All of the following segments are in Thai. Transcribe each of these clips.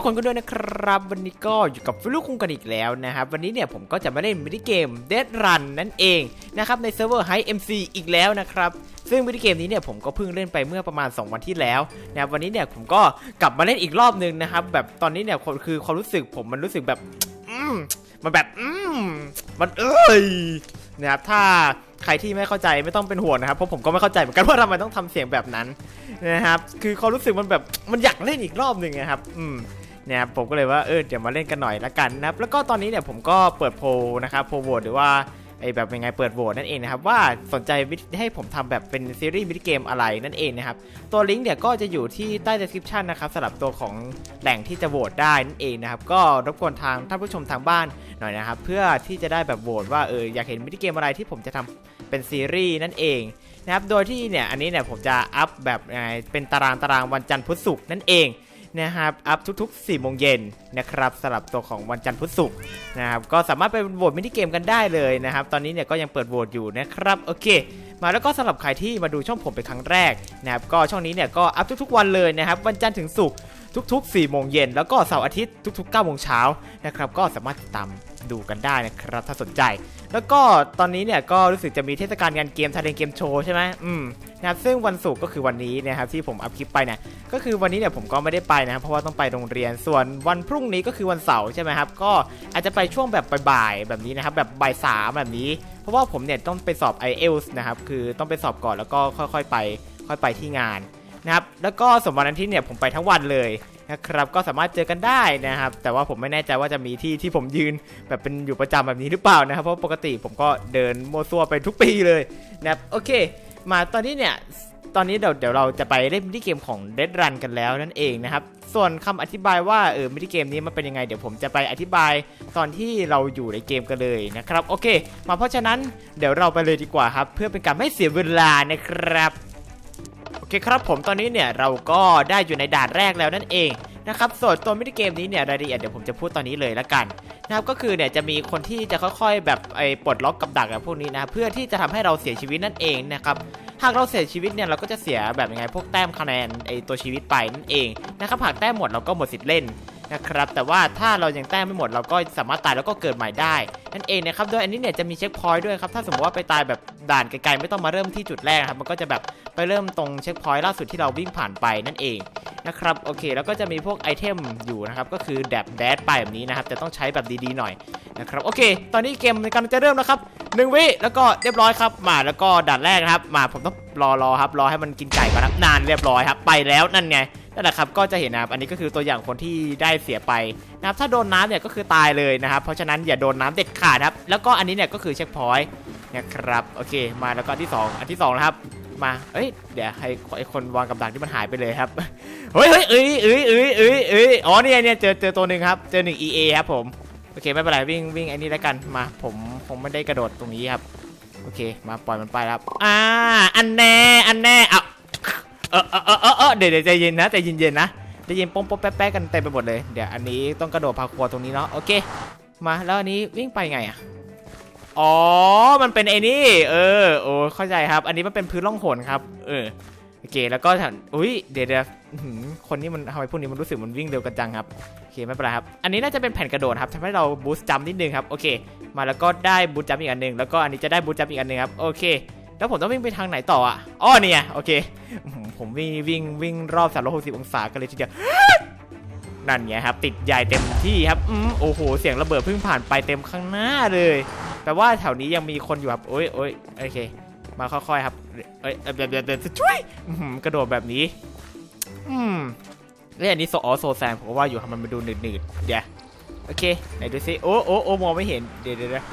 ทุกคนก็ด้วยนะครับ วันนี้ก็อยู่กับฟิลูกคุงกันอีกแล้วนะครับ วันนี้เนี่ยผมก็จะมาเล่นมินิเกม Dead Run นั่นเองนะครับในเซิร์ฟเวอร์ High MC อีกแล้วนะครับซึ่งมินิเกมนี้เนี่ยผมก็เพิ่งเล่นไปเมื่อประมาณ 2 วันที่แล้วนะครับวันนี้เนี่ยผมก็กลับมาเล่นอีกรอบนึงนะครับแบบตอนนี้เนี่ยคือความรู้สึกผมมันรู้สึกแบบอืมมันแบบอืมมันเอ้ยนะครับถ้าใครที่ไม่เข้าใจไม่ต้องเป็นห่วงนะครับเพราะผมก็ไม่เข้าใจเหมือนกันว่าทำไมต้องทำเสียงแบบนั้นนะครับคือความรู้สึกมันแบบมันอยากเล่นอีกรอบหนึ่งนะครับ อืม เนี่ยผมก็เลยว่าเออเดี๋ยวมาเล่นกันหน่อยละกันนะครับแล้วก็ตอนนี้เนี่ยผมก็เปิดโพลนะครับโพลโหวตหรือว่าไอแบบยังไงเปิดโหวตนั่นเองนะครับว่าสนใจวิธีให้ผมทำแบบเป็นซีรีส์มินิเกมอะไรนั่นเองนะครับตัวลิงก์เนี่ยก็จะอยู่ที่ใต้ description นะครับสำหรับตัวของแหล่งที่จะโหวตได้นั่นเองนะครับก็รบกวนทางท่านผู้ชมทางบ้านหน่อยนะครับเพื่อที่จะได้แบบโหวตว่าเอออยากเห็นมินิเกมอะไรที่ผมจะทำเป็นซีรีส์นั่นเองนะครับโดยที่เนี่ยอันนี้เนี่ยผมจะอัพแบบเป็นตารางตารางวันจันทร์พุธศุกร์นั่นเอง นะครับอัพทุกๆ4โมงเย็นนะครับสำหรับตัวของวันจันทร์พุธศุกร์นะครับก็สามารถไปโหวตมินิเกมกันได้เลยนะครับ ตอนนี้เนี่ยก็ยังเปิดโหวตอยู่นะครับโอเค มาแล้วก็สำหรับใครที่มาดูช่องผมเป็นครั้งแรกนะครับก็ช่องนี้เนี่ยก็อัพทุกๆวันเลยนะครับวันจันทร์ถึงศุกร์ทุกๆ4โมงเย็นแล้วก็เสาร์อาทิตย์ทุกๆ9โมงเช้านะครับก็สามารถติดตามดูกันได้นะครับถ้าสนใจ แล้วก็ตอนนี้เนี่ยก็รู้สึกจะมีเทศกาลงานเกมทาเลนเกมโชว์ใช่ไหมอืมนะครับซึ่งวันศุกร์ก็คือวันนี้นะครับที่ผมอัพคลิปไปเนี่ยก็คือวันนี้เนี่ยผมก็ไม่ได้ไปนะครับเพราะว่าต้องไปโรงเรียนส่วนวันพรุ่งนี้ก็คือวันเสาร์ใช่ไหมครับก็อาจจะไปช่วงแบบบ่ายๆแบบนี้นะครับแบบบ่ายสามแบบนี้ เพราะว่าผมเนี่ยต้องไปสอบ i อเอลนะครับคือต้องไปสอบก่อนแล้วก็ค่อยๆไป ค่อยไปที่งานนะครับแล้วก็สมวันอาทิตย์เนี่ยผมไปทั้งวันเลย นะครับก็สามารถเจอกันได้นะครับ แต่ว่าผมไม่แน่ใจว่าจะมีที่ที่ผมยืนแบบเป็นอยู่ประจำแบบนี้หรือเปล่านะครับ เพราะปกติผมก็เดินโมซัวไปทุกปีเลยนะครับโอเค มาตอนนี้เนี่ยตอนนี้เดี๋ยวเดี๋ยวเราจะไปเล่นมินิเกมของ Dead Run กันแล้วนั่นเองนะครับ ส่วนคำอธิบายว่าเออมินิเกมนี้มันเป็นยังไง เดี๋ยวผมจะไปอธิบายตอนที่เราอยู่ในเกมกันเลยนะครับ โอเค มาเพราะฉะนั้นเดี๋ยวเราไปเลยดีกว่าครับ เพื่อเป็นการไม่เสียเวลานะครับ เคครับผมตอนนี้เนี่ยเราก็ได้อยู่ในด่านแรกแล้วนั่นเองนะครับส่วนตัวมินิเกมนี้เนี่ยรายละเอียดเดี๋ยวผมจะพูดตอนนี้เลยละกันนะครับก็คือเนี่ยจะมีคนที่จะค่อยๆ แบบไอ้ปลดล็อกกับดักแบบพวกนี้นะเพื่อที่จะทำให้เราเสียชีวิตนั่นเองนะครับหากเราเสียชีวิตเนี่ยเราก็จะเสียแบบยังไงพวกแต้มคะแนนไอ้ตัวชีวิตไปนั่นเองนะครับหากแต้มหมดเราก็หมดสิทธิ์เล่น นะครับแต่ว่าถ้าเรายังแต้มไม่หมดเราก็สามารถตายแล้วก็เกิดใหม่ได้นั่นเองนะครับโดยอันนี้เนี่ยจะมีเช็คพอยต์ด้วยครับถ้าสมมติว่าไปตายแบบด่านไกลๆไม่ต้องมาเริ่มที่จุดแรกครับมันก็จะแบบไปเริ่มตรงเช็คพอยต์ล่าสุดที่เราวิ่งผ่านไปนั่นเองนะครับโอเค แล้วก็จะมีพวกไอเทมอยู่นะครับก็คือแดบแดดไปแบบนี้นะครับแต่ต้องใช้แบบดีๆหน่อยนะครับโอเค ตอนนี้เกมกำลังจะเริ่มแล้วครับหนึ่งวิแล้วก็เรียบร้อยครับมาแล้วก็ด่านแรกนะครับมาผมต้องรอรอครับรอให้มันกินไก่ก่อนครับนานเรียบร้อยครับไปแล้วนั่นไง นั่นแหละครับก็จะเห็นนะครับอันนี้ก็คือตัวอย่างคนที่ได้เสียไปนะครับถ้าโดนน้ำเนี่ยก็คือตายเลยนะครับเพราะฉะนั้นอย่าโดนน้ำเด็ดขาดครับแล้วก็อันนี้เนี่ยก็คือเช็คพอยต์นะครับโอเคมาแล้วก็อันที่สองอันที่สองนะครับมาเอ้ย เดี๋ยวให้ไอคนวางกับดักที่มันหายไปเลยครับ เฮ้ยเฮ้ยเอ้ยเอ้ยเอ้ยเอ้ยเอ้ยอ๋อเนี่ยเนี่ยเจอเจอตัวหนึ่งครับ เจอหนึ่ง EA ครับผม โอเคไม่เป็นไรวิ่งวิ่งไอ้นี่แล้วกัน มาผมผมไม่ได้กระโดดตรงนี้ครับ โอเคมาปล่อยมันไปครับ อ่า อันแน่ อันแน่ เอา เออเออเออเออเออเดี๋ยวเดี๋ยวใจเย็นนะใจเย็นๆนะใจเย็นป้องป้อแป๊ะแป๊ะกันเต็มไปหมดเลยเดี๋ยวอันนี้ต้องกระโดดพาครัวตรงนี้เนาะโอเค มาแล้วอันนี้วิ่งไปไงอะอ๋อ มันเป็นไอ้นี่เออโอ้เข้าใจครับ อันนี้มันเป็นพื้นล่องหนครับ เออโอเคแล้วก็ถันอุ้ยเดี๋ยวเดี๋ยวคนนี้มันทำไมพวกนี้มันรู้สึกมันวิ่งเร็วกันจังครับโอเคไม่เป็นไรครับอันนี้น่าจะเป็นแผ่นกระโดดครับทำให้เราบูสต์จัมป์นิดนึงครับโอเค มาแล้วก็ได้บูสต์จัมป์อีกอันหนึ่งแล้วก็อันนี้จะได้บูสต์จัมอีกอันหนึ่งครับโอเค แล้วผมต้องวิ่งไปทางไหนต่ออะอ๋อเนี่ยโอเค ผมวิ่งวิ่งวิ่งรอบ 360 องศากันเลยทีเดียว นั่นไงครับ ติดใหญ่เต็มที่ครับอืมโอ้โห เสียงระเบิดเพิ่งผ่านไปเต็มข้างหน้าเลยแปลว่าแถวนี้ยังมีคนอยู่ครับ โอ้ยโอ้ยโอเค มาค่อยๆครับ เอ้ยเดี๋ยวเดี๋ยวช่วยกระโดดแบบนี้ อืมเอ้ยอันนี้โซออโซแซงผมก็ว่าอยู่ครับมันมาดูหนืดๆเดี๋ยวโอเคไหนดูซิโอ้โอ้โอ้มองไม่เห็นเดี๋ยวเดี๋ยวเดี๋ยว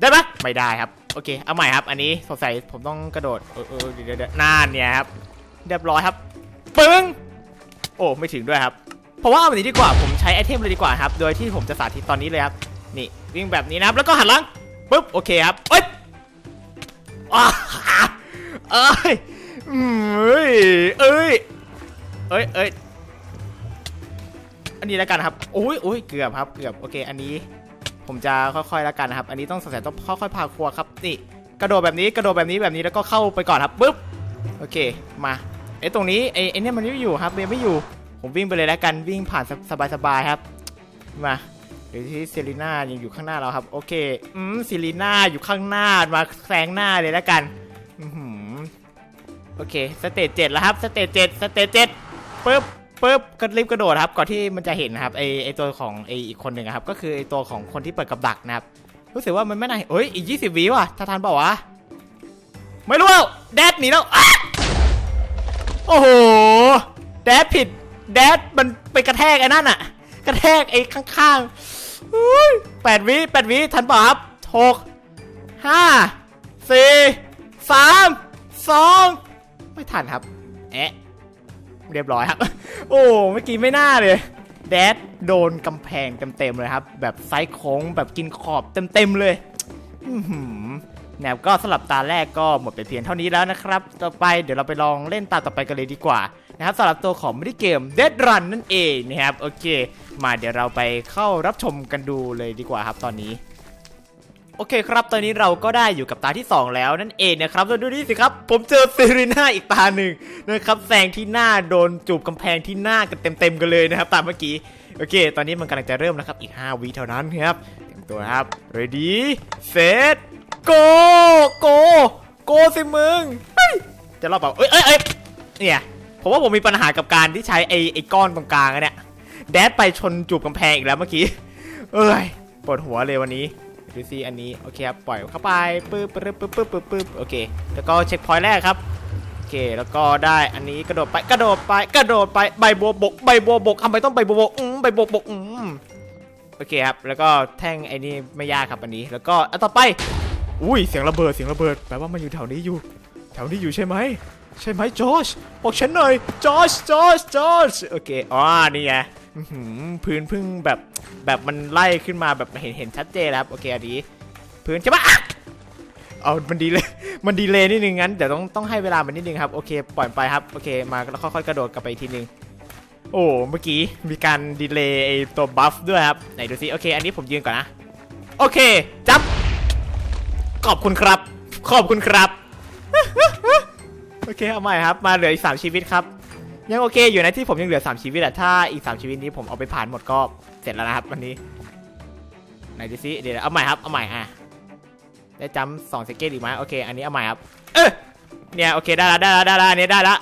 ได้ปะไม่ได้ครับ โอเค เอาใหม่ครับ อันนี้สงสัยผมต้องกระโดดเออเออเดี๋ยวเดี๋ยวเดี๋ยวนานเนี่ยครับ เรียบร้อยครับปึ้งโอ้ไม่ถึงด้วยครับเพราะว่าเอาแบบนี้ดีกว่าผมใช้ไอเทมเลยดีกว่าครับ โดยที่ผมจะสาธิตตอนนี้เลยครับนี่วิ่งแบบนี้นะครับแล้วก็หันหลังปุ๊บโอเคครับเอ้ยอ้าเอ้ยเอ้ยเอ้ยเอ้ยเอ้ยอันนี้แล้วกันครับโอ้ยโอ้ยเกือบครับเกือบโอเคอันนี้ ผมจะค่อยๆแล้วกันนะครับ อันนี้ต้องสงสัยต้องค่อยๆพาครัวครับนี่กระโดดแบบนี้กระโดดแบบนี้แบบนี้แล้วก็เข้าไปก่อนครับปุ๊บโอเคมา ไอ้ตรงนี้ไอ้ไอ้เนี่ยมันไม่อยู่ครับเบยไม่อยู่ ผมวิ่งไปเลยแล้วกันวิ่งผ่านสบายๆครับ มาเดี๋ยวที่เซรีน่ายังอยู่ข้างหน้าเราครับ โอเค อืมเซรีน่าอยู่ข้างหน้ามาแซงหน้าเลยแล้วกันอือหือโอเคสเตจเจ็ดแล้วครับสเตจเจ็ดสเตจเจ็ดปึ๊บปึ๊บก็รีบกระโดดครับก่อนที่มันจะเห็นนะครับไอไอตัวของไออีกคนหนึ่งครับ ก็คือไอตัวของคนที่เปิดกับดักนะครับ รู้สึกว่ามันไม่น่าเอ้ยอีก20วิว่ะถ้าทันเปล่าวะไม่รู้แล้วแดดหนีแล้วอ โอ้โห แดดผิด แดดมันไปกระแทกไอ้นั่นอะกระแทกไอ้ข้างๆแปดวิแปดวิทันเปล่าครับหกห้าสี่สามสองไม่ทันครับแอะเรียบร้อยครับ โอ้เมื่อกี้ไม่น่าเลยแดดโดนกำแพงเต็มๆเลยครับ แบบไซส์โค้งแบบกินขอบเต็มๆเลย อื้ อหือแนวก็สลับตาแรกก็หมดไปเพียงเท่านี้แล้วนะครับ ต่อไปเดี๋ยวเราไปลองเล่นตาต่อไปกันเลยดีกว่านะครับสำหรับตัวของมินิเกม Dead Run นั่นเองนะครับโอเค มาเดี๋ยวเราไปเข้ารับชมกันดูเลยดีกว่าครับตอนนี้โอเคครับ ตอนนี้เราก็ได้อยู่กับตาที่ 2 แล้วนั่นเองนะครับแล้วดูนี่สิครับ ผมเจอเซรีน่าอีกตาหนึ่งนะครับแซงที่หน้าโดนจูบกำแพงที่หน้ากันเต็มๆกันเลยนะครับ ตามเมื่อกี้ โอเค ตอนนี้มันกำลังจะเริ่มแล้วครับ อีก 5วิเท่านั้นครับเตรียมตัวครับ ready set go go go สิมึงเฮ้ยจะรอบเปล่าเอ้ยเอ้ยเอ้ยเนี่ยผมว่าผมมีปัญหากับการที่ใช้ไอ้ไอ้ก้อนตรงกลางอะเนี่ยแดดไปชนจูบกำแพงอีกแล้วเมื่อกี้เอ้ยปวดหัวเลยวันนี้ดูซิอันนี้โอเคครับปล่อยเข้าไปปึ๊บปึ๊บปึ๊บปึ๊บปึ๊บปึ๊บโอเคแล้วก็เช็คพอยต์แรกครับโอเคแล้วก็ได้อันนี้กระโดดไปกระโดดไปกระโดดไปใบบัวบกใบบัวบกทำไมต้องใบบัวบกอืมใบบัวบกอืมโอเคครับแล้วก็แท่งไอ้นี่ไม่ยากครับอันนี้ แล้วก็อันต่อไป อุ้ยเสียงระเบิดเสียงระเบิดแปลว่ามันอยู่แถวนี้อยู่ แถวนี้อยู่ใช่ไหมใช่ไหมจอชบอกฉันหน่อยจอชจอชจอชโอเคอ๋อนี่ไงพื้นเพึ่งแบบแบบมันไล่ขึ้นมาแบบเห็นเห็นชัดเจนครับโอเคอันนี้พื้นใช่ปะอะเอามันดีเลย มันดีเลยนิดนึงงั้นเดี๋ยวต้องต้องให้เวลามันนิดนึงครับโอเคปล่อยไปครับโอเคมาแล้วค่อยๆกระโดดกลับไปอีกทีนึงโอ้เมื่อกี้มีการดีเลย์ไอตัวบัฟด้วยครับไหนดูซิโอเค อันนี้ผมยืนก่อนนะโอเคจับ ขอบคุณครับ ขอบคุณครับ โอเคเอาใหม่ครับ มาเหลืออีก3ชีวิตครับ ยังโอเคอยู่นะที่ผมยังเหลือ3ชีวิตอะถ้าอีก3ชีวิตนี้ผมเอาไปผ่านหมดก็เสร็จแล้วนะครับวันนี้ ไหนดูซิเดี๋ยวเอาใหม่ครับเอาใหม่อะได้จำสองสเกตอีกไหมโอเค อันนี้เอาใหม่ครับ เออเนี่ยโอเคได้ละได้ละได้ละอันนี้ได้ละ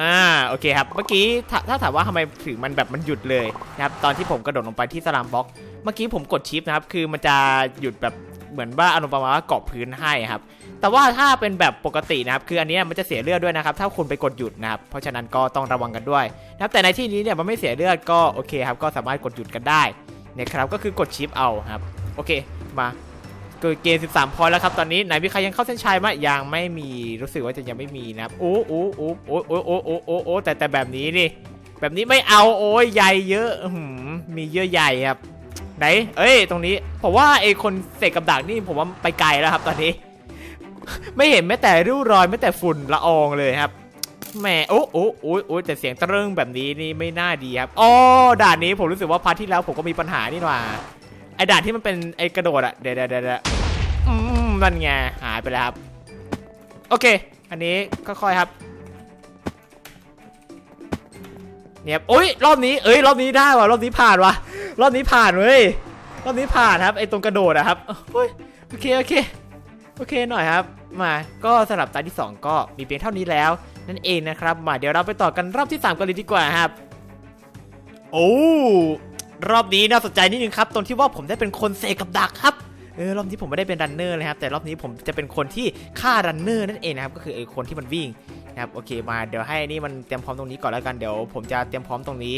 อ่าโอเคครับเมื่อกี้ถ้าถ้าถามว่าทำไมถึงมันแบบมันหยุดเลยนะครับตอนที่ผมกระโดดลงไปที่สลามบล็อก เมื่อกี้ผมกดชิปนะครับคือมันจะหยุดแบบ เหมือนว่าอนุปมาว่าเกาะพื้นให้ครับแต่ว่าถ้าเป็นแบบปกตินะครับคืออันนี้มันจะเสียเลือดด้วยนะครับถ้าคุณไปกดหยุดนะครับเพราะฉะนั้นก็ต้องระวังกันด้วยนะครับแต่ในที่นี้เนี่ยมันไม่เสียเลือดก็โอเคครับก็สามารถกดหยุดกันได้นะครับก็คือกดชิปเอาครับโอเคมาเกิดเกม13 พอยต์แล้วครับ ตอนนี้ไหนมีใครยังเข้าเส้นชัยไหมยังไม่มีรู้สึกว่าจะยังไม่มีนะครับโอ้โอ้โอ้โอ้โอ้โอ้โอ้โอ้โอ้แต่แต่แบบนี้นี่แบบนี้ไม่เอาโอ้ยใหญ่เยอะมีเยอะใหญ่ครับ ไหน เอ้ย ตรงนี้ ผมว่าไอคนเสกกับดักนี่ผมว่าไปไกลแล้วครับ ตอนนี้ ไม่เห็นแม้แต่ริ้วรอยแม้แต่ฝุ่นละอองเลยครับ แหม โอ้โอ้โอ้โอ้แต่เสียงตะเริงแบบนี้นี่ไม่น่าดีครับ อ๋อ ด่านนี้ผมรู้สึกว่าพาร์ทที่แล้วผมก็มีปัญหานี่หว่า ไอ้ด่านที่มันเป็นไอ้กระโดดอะเดี๋ยวเดี๋ยวเดี๋ยวเดะนั่นไง หายไปแล้วครับ โอเค อันนี้ค่อยๆครับเนี่ยครับโอ้ยรอบนี้ เอ้ย รอบนี้ได้ว่ะ รอบนี้ผ่านว่ะ รอบนี้ผ่านเว้ยรอบนี้ผ่านครับไอ้ตรงกระโดดอะครับโอ้ยโอเคโอเคโอเคหน่อยครับ มาก็สำหรับตาที่ 2 ก็มีเพียงเท่านี้แล้ว นั่นเองนะครับ มาเดี๋ยวเราไปต่อกันรอบที่ 3กันเลยดีกว่าครับ โอ้รอบนี้น่าสนใจนิดนึงครับตรงที่ว่าผมได้เป็นคนเสกกับดักครับเออรอบนี้ผมไม่ได้เป็นรันเนอร์เลยครับแต่รอบนี้ผมจะเป็นคนที่ฆ่ารันเนอร์นั่นเองนะครับก็คือไอ้คนที่มันวิ่งนะครับโอเคมาเดี๋ยวให้นี่มันเตรียมพร้อมตรงนี้ก่อนแล้วกันเดี๋ยวผมจะเตรียมพร้อมตรงนี้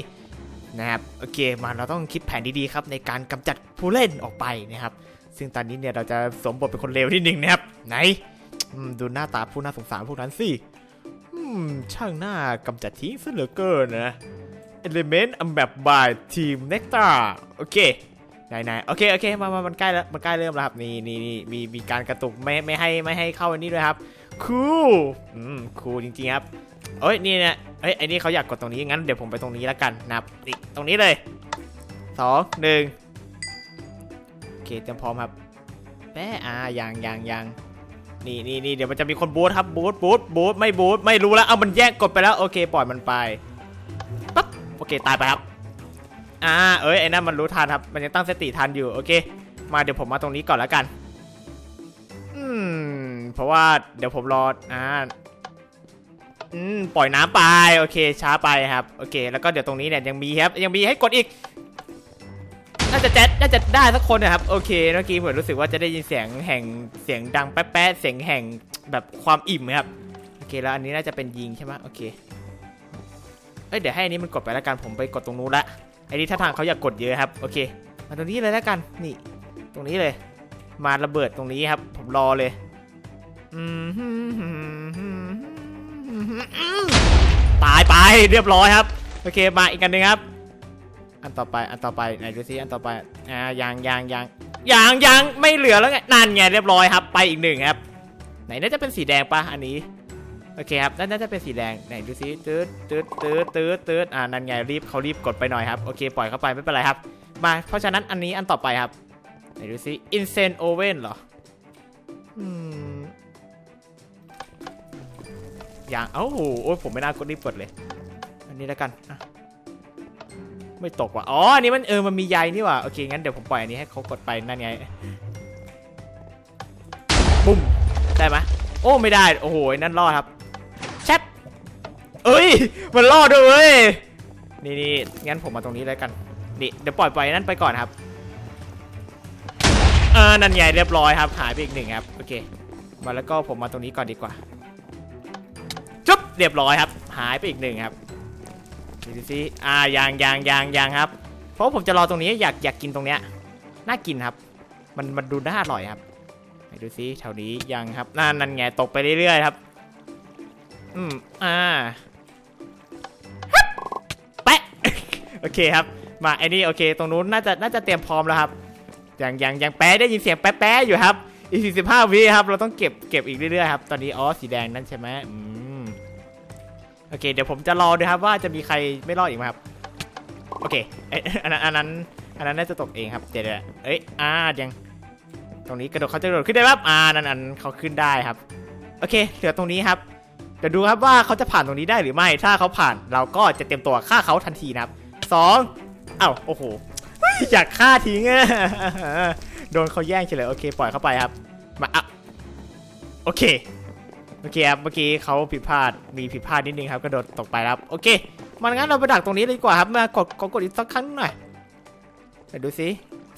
นะครับโอเคมาเราต้องคิดแผนดีๆครับในการกำจัดผู้เล่นออกไปนะครับ ซึ่งตอนนี้เนี่ยเราจะสวมบทเป็นคนเลวนิดนึงนะครับไหนดูหน้าตาผู้น่าสงสารพวกนั้นสิช่างหน้ากำจัดทิ้งซะเหลือเกินนะ Element อันแบบบายทีมเน็กตาโอเคไหนไหนโอเคโอเคมามามันใกล้แล้วมันใกล้เริ่มแล้วครับนี่นี่นี่มีมีการกระตุกไม่ไม่ให้ไม่ให้เข้าอันนี้ด้วยครับคูลอืมคูลจริงๆครับ เอ้ยนี่เนี่ยเอ้ยไอ้นี่เขาอยากกดตรงนี้งั้นเดี๋ยวผมไปตรงนี้แล้วกันนะครับนี่ตรงนี้เลยสองหนึ่งโอเคเตรียมพร้อมครับแม่อ่ายังยังยังนี่นี่นี่เดี๋ยวมันจะมีคนบูทครับบูทบูทบูทไม่บูทไม่รู้แล้วเอามันแยกกดไปแล้วโอเคปล่อยมันไปโอเคเคตายไปครับอ่าเอ้ยไอ้นั่นมันรู้ทันครับ มันยังตั้งสติทันอยู่โอเค มาเดี๋ยวผมมาตรงนี้ก่อนแล้วกันอืมเพราะว่าเดี๋ยวผมรออ่า อืมปล่อยน้ำไปโอเค ช้าไปครับโอเค แล้วก็เดี๋ยวตรงนี้เนี่ยยังมีครับยังมีให้กดอีกน่าจะแจ๊ดน่าจะได้สักคนนะครับโอเคเมื่อกี้ผมรู้สึกว่าจะได้ยินเสียงแห่งเสียงดังแป๊ะๆเสียงแห่งแบบความอิ่มครับโอเคแล้วอันนี้น่าจะเป็นยิงใช่ไหมโอเคเอ้ยเดี๋ยวให้อันนี้มันกดไปแล้วกันผมไปกดตรงนู้นละไอ้นี่ถ้าทางเขาอยากกดเยอะครับโอเค มาตรงนี้เลยแล้วกันนี่ ตรงนี้เลย มาระเบิดตรงนี้ครับ ผมรอเลยอืม ตายไปเรียบร้อยครับ โอเคมาอีกอันหนึ่งครับ อันต่อไปอันต่อไปไหนดูซิอันต่อไปอ่ายางยางยางยางยางไม่เหลือแล้วไงนั่นไงเรียบร้อยครับ ไปอีกหนึ่งครับ ไหนน่าจะเป็นสีแดงปะอันนี้โอเคครับน่าจะเป็นสีแดงไหนดูซิตืดตืดตืดตืดตืดอ่านั่นไงรีบเขารีบกดไปหน่อยครับโอเคปล่อยเข้าไปไม่เป็นไรครับ มาเพราะฉะนั้นอันนี้อันต่อไปครับไหนดูซิ Insane Oven เหรออืม ย่าง เอ้าโอ้ยผมไม่น่ากดรีบกดเลย อันนี้แล้วกันไม่ตกว่ะ อ๋อ อันนี้มันเออ มันมีใยนี่ว่ะ โอเค งั้นเดี๋ยวผมปล่อยอันนี้ให้เขากดไปนั่นไง บุ้ม ได้ไหมโอ้ ไม่ได้ โอ้โห นั่นรอดครับแชทเอ้ย มันรอดด้วยเว้ย นี่นี่งั้นผมมาตรงนี้แล้วกัน นี่ เดี๋ยวปล่อยปล่อยนั่นไปก่อนครับ เออ นั่นไงเรียบร้อยครับ หายไปอีกหนึ่งครับ โอเค มาแล้วก็ผมมาตรงนี้ก่อนดีกว่า เรียบร้อยครับ หายไปอีกหนึ่งครับดูสิอ่ายางยางยางยางครับ เพราะผมจะรอตรงนี้อยากอยากกินตรงเนี้ยน่ากินครับ มันมันดูน่าอร่อยครับดูซิแถวนี้ยังครับนั่นนั่นไงตกไปเรื่อยๆครับ อืมอ่าแปะโอเคครับ มาไอ้นี่โอเค ตรงนู้นน่าจะน่าจะเตรียมพร้อมแล้วครับยังยังยังแป๊ะได้ยินเสียงแป๊ะแป๊ะอยู่ครับอีก45วิครับ เราต้องเก็บเก็บอีกเรื่อยๆครับ ตอนนี้อ๋อสีแดงนั่นใช่ไหมอืม โอเค เดี๋ยวผมจะรอดูครับว่าจะมีใครไม่รอดอีกไหมครับ โอเคเอ้ยอันนั้นอันนั้นอันนั้นน่าจะตกเองครับ เดี๋ยวเดี๋ยวเอ้ยอ่ายัง ตรงนี้กระโดดเขาจะกระโดดขึ้นได้ปั๊บอ่านั่นอันเขาขึ้นได้ครับ โอเค เหลือตรงนี้ครับ เดี๋ยวดูครับว่าเขาจะผ่านตรงนี้ได้หรือไม่ ถ้าเขาผ่านเราก็จะเตรียมตัวฆ่าเขาทันทีนะครับสองเอ้าโอ้โหอยากฆ่าทิ้งอะโดนเขาแย่งเฉยเลยโอเค ปล่อยเข้าไปครับ มาอะโอเค โอเคครับเมื่อกี้เขาผิดพลาดมีผิดพลาดนิดนึงครับกระโดดตกไปครับโอเค มันงั้นเราไปดักตรงนี้เลยดีกว่าครับมากดกดกดอีกสักครั้งหน่อยไปดูสิ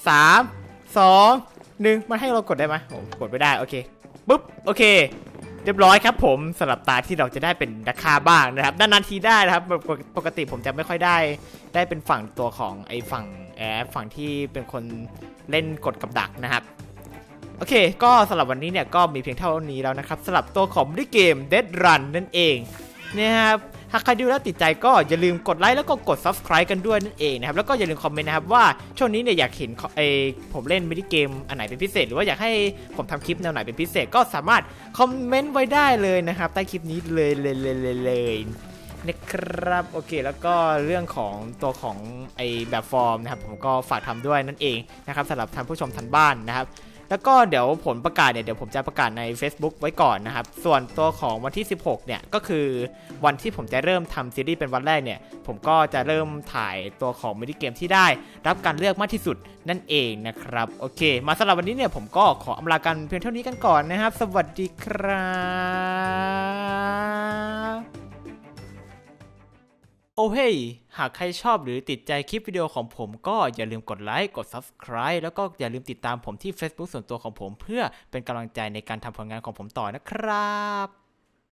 สามสองหนึ่งมันให้เรากดได้ไหมโอ้กดไม่ได้โอเคปุ๊บโอเค เรียบร้อยครับผมสำหรับตาที่เราจะได้เป็นนักฆ่าบ้างนะครับนานๆทีได้นะครับปกติผมจะไม่ค่อยได้ ได้เป็นฝั่งตัวของไอ้ฝั่งแอฝั่งที่เป็นคนเล่นกดกับดักนะครับ โอเค ก็สำหรับวันนี้เนี่ยก็มีเพียงเท่านี้แล้วนะครับสำหรับตัวของดิเกม Dead Run นั่นเองนะครับหากใครดูแล้วติดใจก็อย่าลืมกดไลค์แล้วก็กด subscribe กันด้วยนั่นเองนะครับแล้วก็อย่าลืมคอมเมนต์นะครับว่าช่วงนี้เนี่ยอยากเห็นไอผมเล่นมินิเกมอันไหนเป็นพิเศษ หรือว่าอยากให้ผมทำคลิปแนวไหนเป็นพิเศษก็สามารถคอมเมนต์ไว้ได้เลยนะครับใต้คลิปนี้เลยเลยเลยเลยเลยนะครับโอเคแล้วก็เรื่องของตัวของไอแบบฟอร์มนะครับผมก็ฝากทำด้วยนั่นเองนะครับสำหรับท่านผู้ชมทางบ้านนะครับ แล้วก็เดี๋ยวผลประกาศเนี่ยเดี๋ยวผมจะประกาศใน Facebook ไว้ก่อนนะครับ ส่วนตัวของวันที่ 16 เนี่ยก็คือวันที่ผมจะเริ่มทำซีรีส์เป็นวันแรกเนี่ย ผมก็จะเริ่มถ่ายตัวของมินิเกมที่ได้ รับการเลือกมากที่สุดนั่นเองนะครับ โอเค มาสำหรับวันนี้เนี่ยผมก็ขออำลากันเพียงเท่านี้กันก่อนนะครับ สวัสดีครับ โอ้เฮ้ย หากใครชอบหรือติดใจคลิปวิดีโอของผมก็อย่าลืมกดไลค์ กด Subscribe แล้วก็อย่าลืมติดตามผมที่ Facebook ส่วนตัวของผม เพื่อเป็นกำลังใจในการทำผลงานของผมต่อนะครับ